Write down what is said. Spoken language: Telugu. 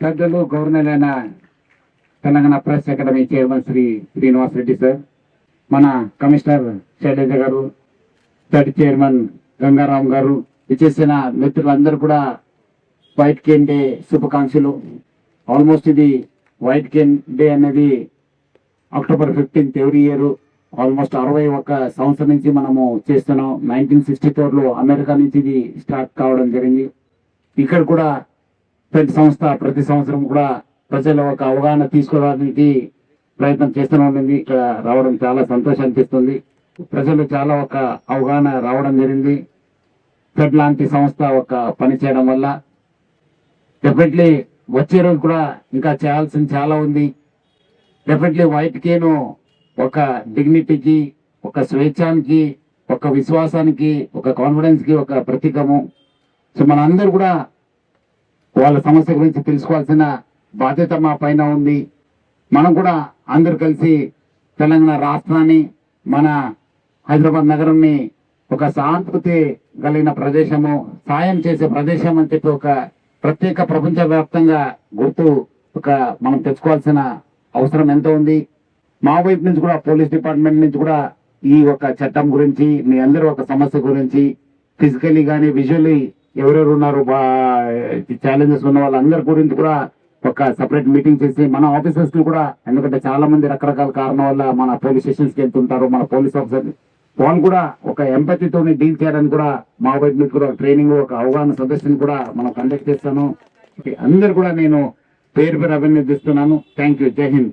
పెద్దలు గవర్నర్ అయిన Telangana press academy chairman Shri Srinivas Reddy sir మన commissioner Sailaja garu third chairman Gangaram garu ఇచ్చేసిన మిత్రులందరూ కూడా వైట్ కేన్ డే శుభాకాంక్షలు. ఆల్మోస్ట్ ఇది వైట్ కేన్ డే అనేది October fifteenth every year almost అరవై ఒక్క సంవత్సరం నుంచి మనము చేస్తున్నాం. నైన్టీన్ సిక్స్టీ ఫోర్లో అమెరికా నుంచి ఇది స్టార్ట్ కావడం జరిగింది. ఇక్కడ కూడా ప్రతి సంస్థ ప్రతి సంవత్సరం కూడా ప్రజల ఒక అవగాహన తీసుకోవడానికి ప్రయత్నం చేస్తూనే ఉండింది ఇక్కడ రావడం చాలా సంతోషం అనిపిస్తుంది. ప్రజలు చాలా ఒక అవగాహన రావడం జరిగింది. ఫెడ్ లాంటి సంస్థ ఒక పని చేయడం వల్ల డెఫినెట్లీ వచ్చే రోజు కూడా ఇంకా చేయాల్సింది చాలా ఉంది. డెఫినెట్లీ వైట్ కేను ఒక డిగ్నిటీకి ఒక స్వేచ్ఛానికి ఒక విశ్వాసానికి ఒక కాన్ఫిడెన్స్కి ఒక ప్రతీకము. సో మనందరూ కూడా వాళ్ళ సమస్య గురించి తెలుసుకోవాల్సిన బాధ్యత మా పైన ఉంది. మనం కూడా అందరు కలిసి తెలంగాణ రాష్ట్రాన్ని మన హైదరాబాద్ నగరాన్ని ఒక సాంస్కృతి కలిగిన ప్రదేశము సాయం చేసే ప్రదేశం అని చెప్పి ఒక ప్రత్యేక ప్రపంచవ్యాప్తంగా గుర్తు ఒక మనం తెచ్చుకోవాల్సిన అవసరం ఎంత ఉంది. మా వైపు నుంచి కూడా పోలీస్ డిపార్ట్మెంట్ నుంచి కూడా ఈ ఒక చట్టం గురించి మీ అందరూ ఒక సమస్య గురించి ఫిజికలీ కానీ విజువల్లీ ఎవరెవరు ఉన్నారు? ఛాలెంజెస్ ఉన్న వాళ్ళందరి గురించి కూడా ఒక సపరేట్ మీటింగ్ చేసి మన ఆఫీసర్స్ని కూడా ఎందుకంటే చాలా మంది రకరకాల కారణం వల్ల మన పోలీస్ స్టేషన్స్కి వెళ్తుంటారు మన పోలీస్ ఆఫీసర్ వాళ్ళు కూడా ఒక ఎంపతితో డీల్ చేయడానికి కూడా మా వైపు నుంచి కూడా ట్రైనింగ్ ఒక అవగాహన సదస్సుని కూడా మనం కండక్ట్ చేస్తాను. అందరు కూడా నేను పేరు పేరు అభినందిస్తున్నాను. థ్యాంక్ యూ జై హింద్.